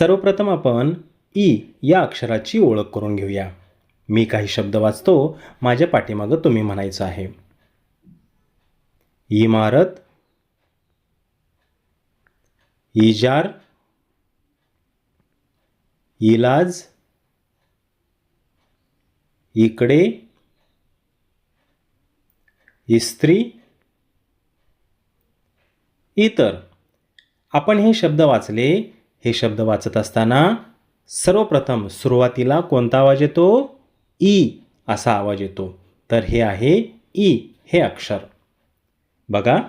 सर्वप्रथम आपण ई या अक्षराची ओळख करून घेऊया. मी काही शब्द वाचतो माझ्या पाठीमागं तुम्ही म्हणायचं आहे. इमारत इजार इलाज इकडे इस्त्री इतर. आपण हे शब्द वाचले हे शब्द वाचत असताना सर्वप्रथम सुरुवातीला कोणता आवाज येतो? ई असा आवाज येतो. तर हे आहे ई हे अक्षर. बघा.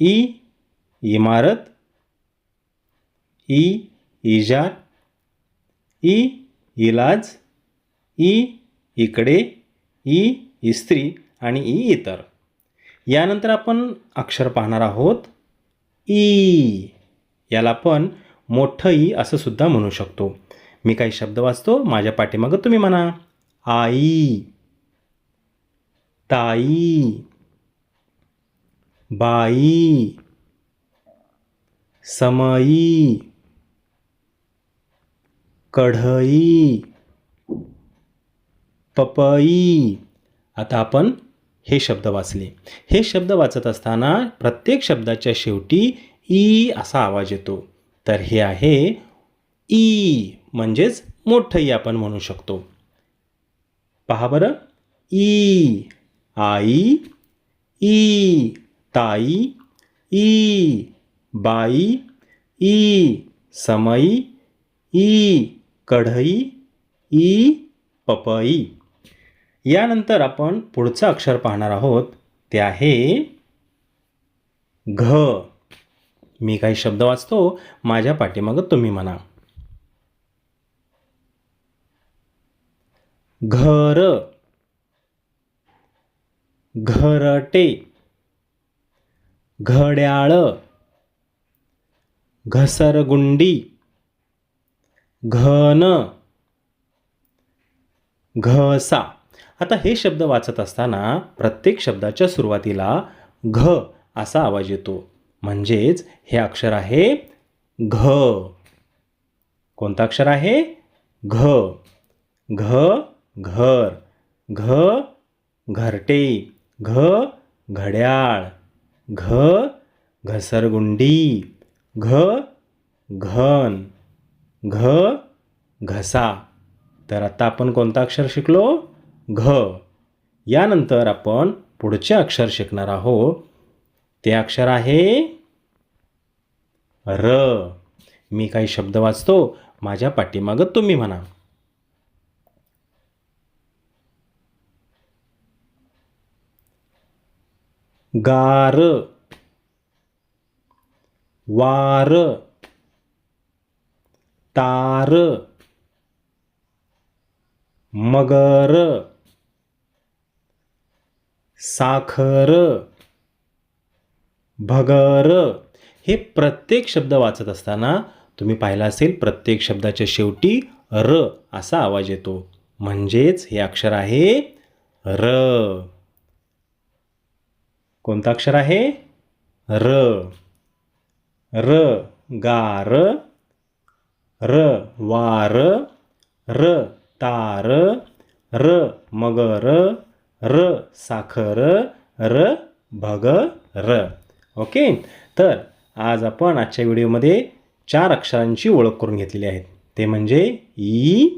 ई इमारत. ई इजार. ई इलाज. ई इकडे. ई इस्त्री. आणि ई इतर. यानंतर आपण अक्षर पाहणार आहोत. ई. याला पण मोठं ई असं सुद्धा म्हणू शकतो. मी काही शब्द वाचतो माझ्या पाठीमागं तुम्ही म्हणा. आई. ताई. बाई. समई. कढई पपई. आता आपण हे शब्द वाचले. हे शब्द वाचत असताना प्रत्येक शब्दाच्या शेवटी ई असा आवाज येतो. तर हे आहे ई म्हणजेच मोठंही आपण म्हणू शकतो. पहा बरं. ई आई ई ताई ई बाई ई समई ई कढई ई पपई. यानंतर आपण पुढचं अक्षर पाहणार आहोत. ते आहे घ. मी काही शब्द वाचतो माझ्या पाठीमागं तुम्ही म्हणा. घर. घरटे. घड्याळ. घसरगुंडी. घन. घसा. आता हे शब्द वाचत असताना प्रत्येक शब्दाच्या सुरुवातीला घ असा आवाज येतो. म्हणजेच हे अक्षर आहे घ. कोणतं अक्षर आहे? घ. घ घर. घ घरटे. घ घड्याळ. घ घसरगुंडी. घ घन. घ घसा. तर आता आपण कोणता अक्षर शिकलो? घ. यानंतर आपण पुढचे अक्षर शिकणार आहोत. ते अक्षर आहे र. मी काही शब्द वाचतो माझ्या पाठीमागं तुम्ही म्हणा. गार. वार. तार. मगर. साखर. भगर. हे प्रत्येक शब्द वाचत असताना तुम्ही पाहिलं असेल प्रत्येक शब्दाच्या शेवटी र असा आवाज येतो. म्हणजेच हे अक्षर आहे र. कोणतं अक्षर आहे? र. र गार. र वार. र तार. र मगर. र साखर. र भगर. ओके? तर आज आपण आजच्या व्हिडिओमध्ये चार अक्षरांची ओळख करून घेतलेली आहेत. ते म्हणजे ई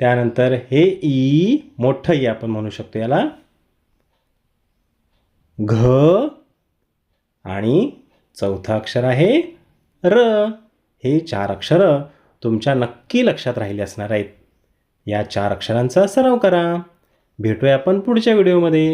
त्यानंतर हे ई मोठं ई आपण म्हणू शकतो याला. घ आणि चौथं अक्षर आहे र. हे चार अक्षरं तुमच्या नक्की लक्षात राहिले असणार आहेत. या चार अक्षरांचा सराव करा. भेटूया आपण पुढच्या व्हिडिओमध्ये.